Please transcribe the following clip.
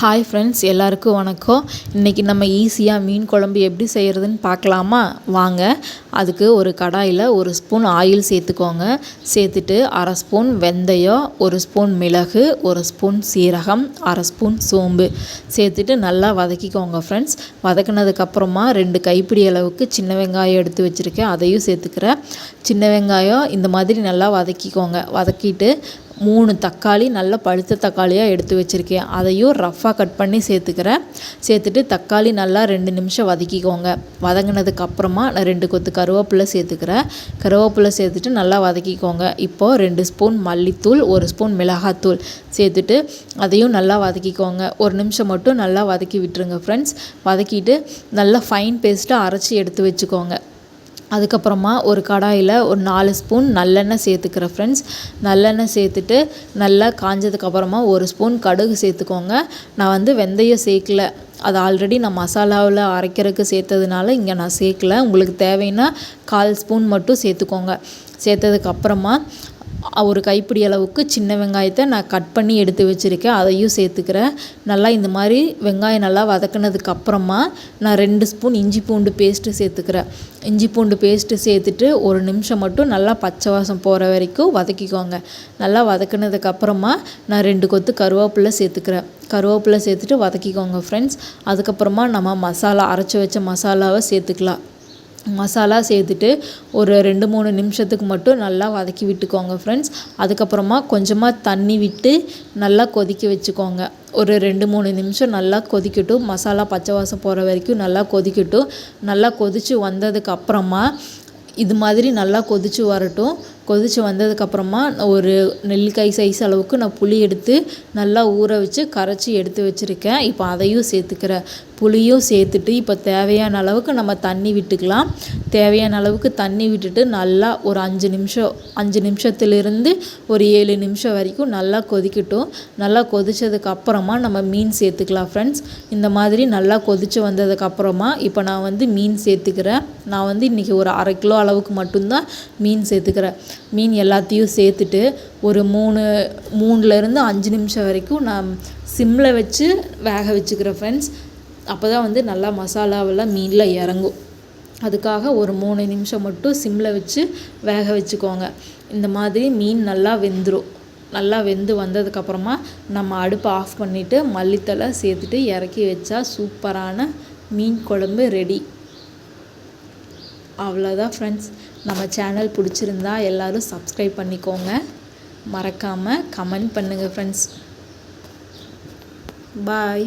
Hi friends எல்லாருக்கும் வணக்கம். இன்றைக்கி நம்ம ஈஸியாக மீன் குழம்பு எப்படி செய்கிறதுன்னு பார்க்கலாமா? வாங்க. அதுக்கு ஒரு கடாயில் ஒரு ஸ்பூன் ஆயில் சேர்த்துக்கோங்க. சேர்த்துட்டு அரை ஸ்பூன் வெந்தயம் ஒரு ஸ்பூன் மிளகு ஒரு ஸ்பூன் சீரகம் அரை ஸ்பூன் சோம்பு. சேர்த்துட்டு நல்லா வதக்கிக்கோங்க ஃப்ரெண்ட்ஸ் வதக்கினதுக்கப்புறமா ரெண்டு கைப்பிடி அளவுக்கு சின்ன வெங்காயம் எடுத்து வச்சுருக்கேன். அதையும் சேர்த்துக்கிறேன். சின்ன வெங்காயம் இந்த மாதிரி நல்லா வதக்கிக்கோங்க. வதக்கிட்டு மூணு தக்காளி நல்ல பழுத்த தக்காளியாக எடுத்து வச்சுருக்கேன். அதையும் ரஃப்பாக கட் பண்ணி சேர்த்துக்கிறேன். சேர்த்துட்டு தக்காளி நல்லா ரெண்டு நிமிஷம் வதக்கிக்கோங்க. வதங்கினதுக்கு அப்புறமா நான் ரெண்டு கொத்து கருவேப்பிலை சேர்த்துக்கிறேன். கருவேப்பிலை சேர்த்துட்டு நல்லா வதக்கிக்கோங்க. இப்போது ரெண்டு ஸ்பூன் மல்லித்தூள் ஒரு ஸ்பூன் மிளகாத்தூள் சேர்த்துட்டு அதையும் நல்லா வதக்கிக்கோங்க. ஒரு நிமிஷம் மட்டும் நல்லா வதக்கி விட்டுருங்க ஃப்ரெண்ட்ஸ் வதக்கிட்டு நல்லா ஃபைன் பேஸ்ட்டாக அரைச்சி எடுத்து வச்சுக்கோங்க. அதுக்கப்புறமா ஒரு கடாயில் ஒரு நாலு ஸ்பூன் நல்லெண்ணெய் சேர்த்துக்கிறேன் ஃப்ரெண்ட்ஸ் நல்லெண்ணெய் சேர்த்துட்டு நல்லா காஞ்சதுக்கப்புறமா ஒரு ஸ்பூன் கடுகு சேர்த்துக்கோங்க. நான் வந்து வெந்தயம் சேர்க்கல. அது ஆல்ரெடி நான் மசாலாவில் அரைக்கிறதுக்கு சேர்த்ததுனால இங்கே நான் சேர்க்கல. உங்களுக்கு தேவைன்னா கால் ஸ்பூன் மட்டும் சேர்த்துக்கோங்க. சேர்த்ததுக்கப்புறமா ஒரு கைப்பிடி அளவுக்கு சின்ன வெங்காயத்தை நான் கட் பண்ணி எடுத்து வச்சுருக்கேன். அதையும் சேர்த்துக்கிறேன். நல்லா இந்த மாதிரி வெங்காயம் நல்லா வதக்கினதுக்கு அப்புறமா நான் ரெண்டு ஸ்பூன் இஞ்சி பூண்டு பேஸ்ட்டு சேர்த்துக்கிறேன். இஞ்சி பூண்டு பேஸ்ட்டு சேர்த்துட்டு ஒரு நிமிஷம் மட்டும் நல்லா பச்சை வாசம் போகிற வரைக்கும் வதக்கிக்கோங்க. நல்லா வதக்கினதுக்கப்புறமா நான் ரெண்டு கொத்து கருவேப்பிலை சேர்த்துக்கிறேன். கருவேப்பிலை சேர்த்துட்டு வதக்கிக்கோங்க ஃப்ரெண்ட்ஸ் அதுக்கப்புறமா நம்ம மசாலா அரைச்சி வச்ச மசாலாவை சேர்த்துக்கலாம். மசாலா சேர்த்துட்டு ஒரு ரெண்டு மூணு நிமிஷத்துக்கு மட்டும் நல்லா வதக்கி விட்டுக்கோங்க ஃப்ரெண்ட்ஸ் அதுக்கப்புறமா கொஞ்சமாக தண்ணி விட்டு நல்லா கொதிக்க வச்சுக்கோங்க. ஒரு ரெண்டு மூணு நிமிஷம் நல்லா கொதிக்கட்டும். மசாலா பச்சை வாசம் போகிற வரைக்கும் நல்லா கொதிக்கட்டும். நல்லா கொதித்து வந்ததுக்கு அப்புறமா இது மாதிரி நல்லா கொதித்து வரட்டும். கொதித்து வந்ததுக்கப்புறமா ஒரு நெல்லிக்காய் சைஸ் அளவுக்கு நான் புளி எடுத்து நல்லா ஊற வச்சு கரைச்சி எடுத்து வச்சுருக்கேன். இப்போ அதையும் சேர்த்துக்கிறேன். புளியும் சேர்த்துட்டு இப்போ தேவையான அளவுக்கு நம்ம தண்ணி விட்டுக்கலாம். தேவையான அளவுக்கு தண்ணி விட்டுட்டு நல்லா ஒரு அஞ்சு நிமிஷம் அஞ்சு நிமிஷத்துலேருந்து ஒரு ஏழு நிமிஷம் வரைக்கும் நல்லா கொதிக்கட்டும். நல்லா கொதித்ததுக்கு அப்புறமா நம்ம மீன் சேர்த்துக்கலாம் ஃப்ரெண்ட்ஸ் இந்த மாதிரி நல்லா கொதித்து வந்ததுக்கப்புறமா இப்போ நான் வந்து மீன் சேர்த்துக்கிறேன். நான் வந்து இன்றைக்கி ஒரு அரை கிலோ அளவுக்கு மட்டும்தான் மீன் சேர்த்துக்கிறேன். மீன் எல்லாத்தையும் சேர்த்துட்டு ஒரு மூணு மூணுலேருந்து அஞ்சு நிமிஷம் வரைக்கும் நான் சிம்மில் வச்சு வேக வச்சுக்கிறேன் ஃப்ரெண்ட்ஸ் அப்போ தான் வந்து நல்லா மசாலாவெல்லாம் மீனில் இறங்கும். அதுக்காக ஒரு மூணு நிமிஷம் மட்டும் சிம்மில் வச்சு வேக வச்சுக்கோங்க. இந்த மாதிரி மீன் நல்லா வெந்துடும் நல்லா வெந்து வந்ததுக்கப்புறமா நம்ம அடுப்பை ஆஃப் பண்ணிவிட்டு மல்லித்தலை சேர்த்துட்டு இறக்கி வச்சா சூப்பரான மீன் குழம்பு ரெடி அவ்வளோதான் ஃப்ரெண்ட்ஸ் நம்ம சேனல் பிடிச்சிருந்தா எல்லோரும் சப்ஸ்கிரைப் பண்ணிக்கோங்க. மறக்காமல் கமெண்ட் பண்ணுங்கள் ஃப்ரெண்ட்ஸ் பாய்